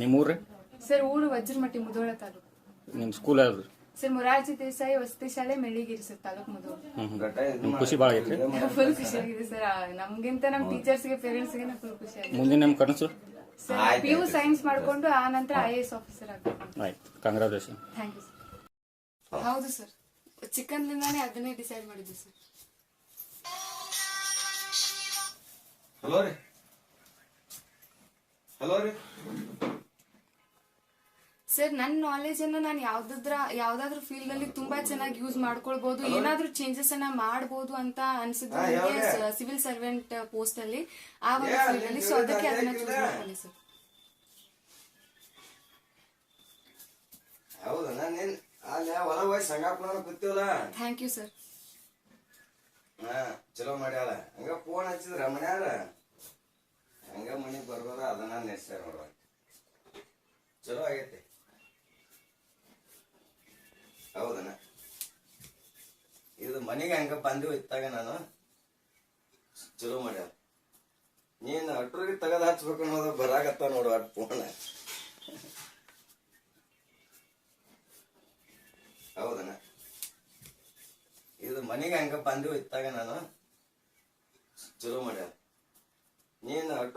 ನಿಮ್ಮ ಊರು ಸರ್ ಊರು ವಜ್ರಮಟ್ಟಿ ಮುದೋಳ ತಾಲೂಕು. ನಿಮ್ಮ ಸ್ಕೂಲ್ ಯಾವ್ದು ಸರ್ ಮೊರಾರ್ಜಿ ದೇಸಾಯಿ ವಸತಿ ಶಾಲೆ ಮೆಳ್ಳಿಗಿರಿ ಸರ್ ತಾಲೂಕು ಮುಧೋಳ ನಿಮ್ಮ ಖುಷಿ ಭಾಳ ಐತ್ರಿ ಫುಲ್ ಖುಷಿಯಾಗಿದೆ ಸರ್ ಆ, ನಮ್ಗಿಂತ ನಮ್ಮ ಟೀಚರ್ಸ್ಗೆ ಪೇರೆಂಟ್ಸ್ಗೆ ಫುಲ್ ಖುಷಿಯಾಗಿದೆ ಮುಂದಿನ ನಿಮ್ಮ ಕನಸು? ಸರ್ ಪಿ ಯು ಸೈನ್ಸ್ ಮಾಡ್ಕೊಂಡು ಆ ನಂತರ ಐ ಎಸ್ ಆಫೀಸರ್ ಆಗಬೇಕು. ಆಯ್ತು ಕಂಗ್ರಾಚುಲೇಷನ್ ಥ್ಯಾಂಕ್ ಯು ಸರ್ ಹೌದು ಸರ್ ಚಿಕ್ಕಂದಿಂದಾನೇ ಅದನ್ನೇ ಡಿಸೈಡ್ ಮಾಡಿದ್ದು ಸರ್. ಹಲೋ ರೀ. ಹಲೋ ರೀ. ಸರ್ ನನ್ನ ನಾಲೆಜ್ ಅನ್ನ ನಾನು ಯಾವ್ದಾದ್ರ ಯಾವ್ದಾದ್ರು ಫೀಲ್ಡ್ ಅಲ್ಲಿ ತುಂಬಾ ಚೆನ್ನಾಗಿ ಯೂಸ್ ಮಾಡ್ಕೊಳ್ಬಹುದು ಏನಾದ್ರೂ ಚೇಂಜಸ್ ಅನ್ನ ಮಾಡಬಹುದು ಅಂತ ಅನ್ಸಿದ್ರು ನನಗೆ ಸಿವಿಲ್ ಸರ್ವೆಂಟ್ ಪೋಸ್ಟ್ ಅಲ್ಲಿ ಆ ಒಂದು ಫೀಲ್ಡ್ ಅಲ್ಲಿ. ಸೊ ಅದಕ್ಕೆ ಅದನ್ನ ಚೂಸ್ ಮಾಡ್ಕೊಳ್ಳಿ ಸರ್ ಹೌದಾ? ನೀನ್ ಅಲ್ಲಿ ಹೊಲ ಹೋಗಿ ಸಂಗಾಪುರ ಕೂತೀವಲ್ಲ? ಥ್ಯಾಂಕ್ ಯು ಸರ್ ಹಾ ಚಲೋ ಮಾಡ್ಯಾಳ. ಹಂಗ ಫೋನ್ ಹಚ್ಚಿದ್ರ ಮನ್ಯಾರ ಹಂಗ ಮನಿಗ್ ಬರ್ಬೋದ? ಅದನ್ನ ನೆಸ್ತಾರ ನೋಡುವ. ಚಲೋ ಆಗೈತಿ. ಮನೆಗೆ ಹಂಗ ಬಂದು ಇತ್ತಾಗ ನಾನು ಚಲೋ ಮಾಡ್ಯಾರ ನೀನ್ ಅಟ್ರಿಗೆ ತಗದ ಹಚ್ಬೇಕು ಅನ್ನೋದು ಬರಾಗತ್ತ ನೋಡು ಅಟ್ ಫೋನ್. ಹೌದನ? ಇದು ಮನೆಗೆ ಹಂಗ ಬಂದು ಇತ್ತಾಗ ನಾನು